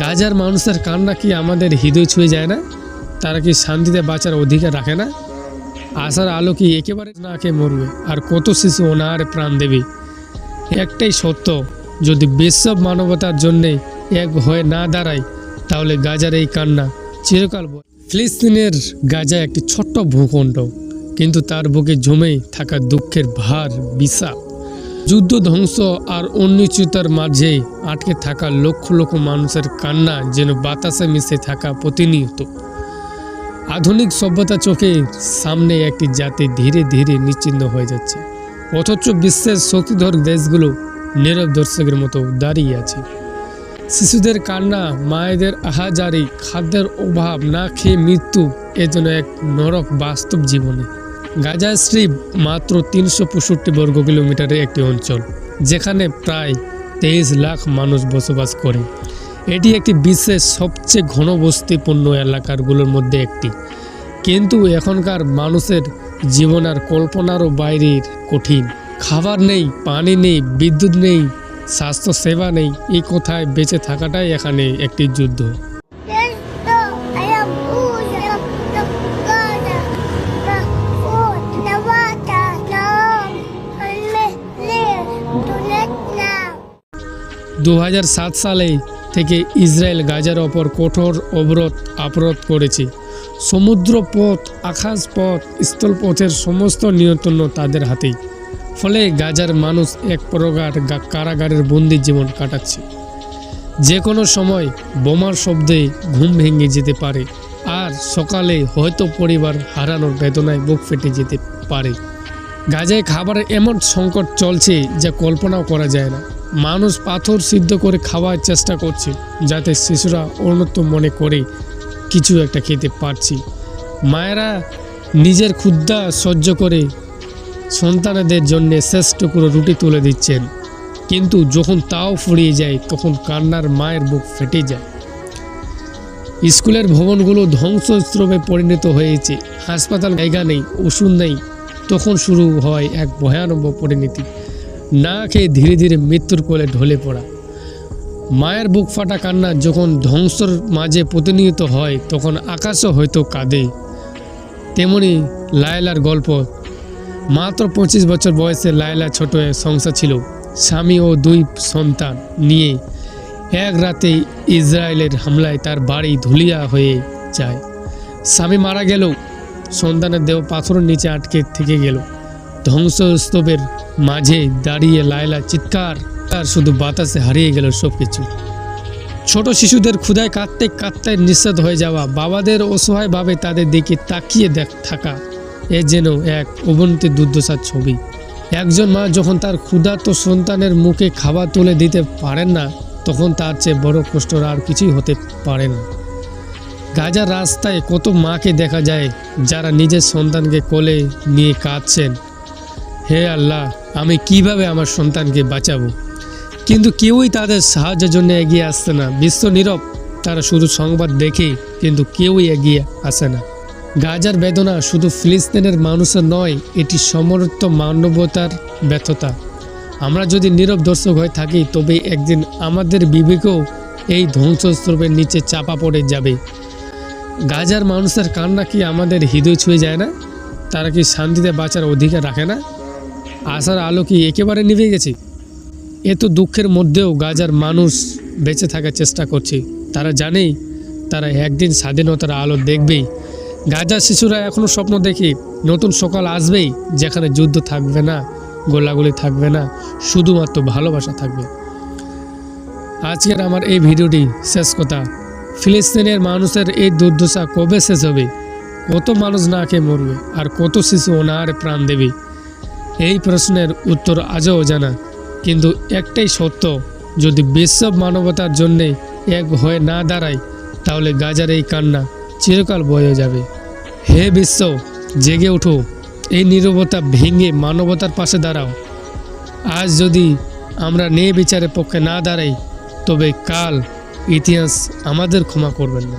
গাজার মানুষের কান্না কি আমাদের হৃদয় ছুঁয়ে যায় না? তারা কি শান্তিতে বাঁচার অধিকার রাখে না? আশার আলো কি একেবারে না খেয়ে মরবে? আর কত শিশু অনাহারে প্রাণ দেবে? একটাই সত্য, যদি বিশ্ব মানবতার জন্যে এক হয়ে না দাঁড়ায়, তাহলে গাজার এই কান্না চিরকাল ফিলিস্তিনের গাজা একটি ছোট্ট ভূখণ্ড, কিন্তু তার বুকে জমে থাকা দুঃখের ভার, বিশাল। যুদ্ধ ধ্বংস আর অনিশ্চয়তার মাঝে আটকে থাকা লক্ষ লক্ষ মানুষের কান্না যেন বাতাসে মিশে থাকা প্রতিনিয়ত। আধুনিক সভ্যতা চোখে সামনে একটি জাতি ধীরে ধীরে নিশ্চিন্ন হয়ে যাচ্ছে। অথচ বিশ্বের শক্তিধর দেশগুলো নীরব দর্শকের মতো দাঁড়িয়ে আছে। শিশুদের কান্না, মায়েদের আহাজারি, খাদ্যের অভাব না খেয়ে মৃত্যু এ যেন এক নরক বাস্তব জীবনে। গাজা স্ট্রিপ মাত্র তিনশো পঁয়ষট্টি বর্গ কিলোমিটারের একটি অঞ্চল, যেখানে প্রায় তেইশ লাখ মানুষ বসবাস করে। এটি একটি বিশ্বের সবচেয়ে ঘনবস্তিপূর্ণ এলাকারগুলোর মধ্যে একটি। কিন্তু এখনকার মানুষের জীবন আর কল্পনারও বাইরের কঠিন। খাবার নেই, পানি নেই, বিদ্যুৎ নেই স্বাস্থ্য সেবা নেই, এই কোথায় বেঁচে থাকাটাই এখানে একটি যুদ্ধ। দু হাজার সাত সালে থেকে ইসরায়েল গাজার ওপর কঠোর অবরোধ আবরোধ করেছে। সমুদ্র পথ আকাশ পথ স্থলপথের সমস্ত নিয়ন্ত্রণ তাদের হাতেই। ফলে গাজার মানুষ এক প্রকার কারাগারের বন্দি জীবন কাটাচ্ছে। যে কোনো সময় বোমার শব্দে ঘুম ভেঙে যেতে পারে, আর সকালে হয়তো পরিবার হারানোর বেদনায় বুক ফেটে যেতে পারে। গাজায় খাবারের এমন সংকট চলছে যা কল্পনাও করা যায় না। মানুষ পাথর সিদ্ধ করে খাওয়ার চেষ্টা করছে যাতে শিশুরা উন্নত মনে করে কিছু একটা খেতে পারছি। মায়েরা নিজের ক্ষুদ্রা সহ্য করে সন্তানদের জন্য শেষ টুকরো রুটি তুলে দিচ্ছেন। কিন্তু যখন তাও ফুরিয়ে যায়, তখন কান্নার মায়ের বুক ফেটে যায়। স্কুলের ভবনগুলো ধ্বংসস্রোবে পরিণত হয়েছে। হাসপাতাল জায়গা নেই, ওষুধ নেই। তখন শুরু হয় এক ভয়ানক পরিণতি। না খেয়ে ধীরে ধীরে মৃত্যুর কোলে ঢলে পড়া। মায়ের বুক ফাটা কান্না যখন ধ্বংসর মাঝে প্রতিনিয়ত হয়, তখন আকাশও হয়তো কাঁদে। তেমনি লায়লার গল্প, মাত্র পঁচিশ বছর বয়সে লায়লা ছোট সংসার ছিল। স্বামী ও দুই সন্তান নিয়ে এক রাতে ইসরায়েলের হামলায় তার বাড়ি ধুলিয়া হয়ে যায়। স্বামী মারা গেল সন্তানের দেহ পাথরের নিচে আটকে থেকে গেল। ধ্বংসস্তূপের মাঝে দাঁড়িয়ে লায়লা চিৎকার, আর শুধু বাতাসে হারিয়ে গেল সব কিছু ছোট শিশুদের ক্ষুধায় কাঁদতে কাঁদতে নিঃস্বাদ হয়ে যাওয়া, বাবাদের অসহায়ভাবে তাদের দিকে তাকিয়ে দেখ থাকা, এ যেন এক অবনতি দুর্দশার ছবি। একজন মা যখন তার ক্ষুধার্ত সন্তানের মুখে খাবার তুলে দিতে পারেন না, তখন তার চেয়ে বড় কষ্ট আর কিছুই হতে পারে না। গাজার রাস্তায় কত মাকে দেখা যায় যারা নিজের সন্তানকে কোলে নিয়ে কাঁদছেন হে আল্লাহ, আমি কীভাবে আমার সন্তানকে বাঁচাবো? কিন্তু কেউই তাদের সাহায্যের জন্য এগিয়ে আসছে না। বিশ্ব নীরব, তারা শুধু সংবাদ দেখে, কিন্তু কেউই এগিয়ে আসে না। গাজার বেদনা শুধু ফিলিস্তিনের মানুষের নয়, এটি সমর্থ মানবতার ব্যর্থতা। আমরা যদি নীরব দর্শক হয়ে থাকি, তবে একদিন আমাদের বিবেকেও এই ধ্বংসস্তূপের নিচে চাপা পড়ে যাবে। গাজার মানুষের কান্না কি আমাদের হৃদয় ছুঁয়ে যায় না? তারা কি শান্তিতে বাঁচার অধিকার রাখে না? আশার আলো কি একেবারে নিভে গেছে? এত দুঃখের মধ্যেও গাজার মানুষ বেঁচে থাকার চেষ্টা করছে। তারা জানেই, তারা একদিন স্বাধীনতার আলো দেখবেই। গাজার শিশুরা এখনও স্বপ্ন দেখে, নতুন সকাল আসবেই, যেখানে যুদ্ধ থাকবে না, গোলাগুলি থাকবে না, শুধুমাত্র ভালোবাসা থাকবে। আজকের আমার এই ভিডিওটি শেষ কথা। ফিলিস্তিনের মানুষের এই দুর্দশা কবে শেষ হবে? কত মানুষ না খেয়ে মরবে? আর কত শিশু অনাহারে প্রাণ দেবে? এই প্রশ্নের উত্তর আজও অজানা। কিন্তু একটাই সত্য, যদি বিশ্ব মানবতার জন্যে এক হয়ে না দাঁড়ায়, তাহলে গাজার এই কান্না চিরকাল বয়ে যাবে। হে বিশ্ব, জেগে ওঠো এই নীরবতা ভেঙে মানবতার পাশে দাঁড়াও। আজ যদি আমরা ন্যায় বিচারের পক্ষে না দাঁড়াই, তবে কাল ইতিহাস আমাদের ক্ষমা করবেন না।